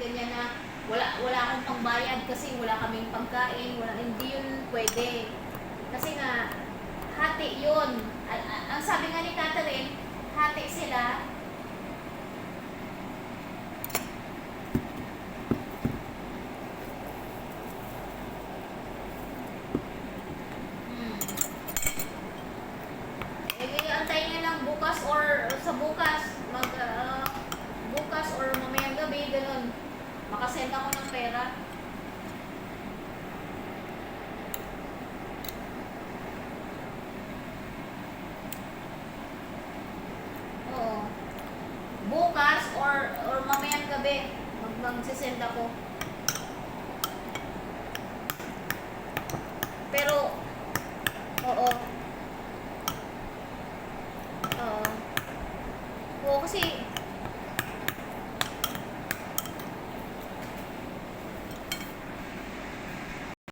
ganyan na wala wala akong pangbayad kasi wala kaming pagkain, wala hindi yun pwede. Kasi nga hati yun. Ang, pera. Oo. Bukas or or mamayang gabi, mag-send ako. Pero, oo. Oo. Oo, kasi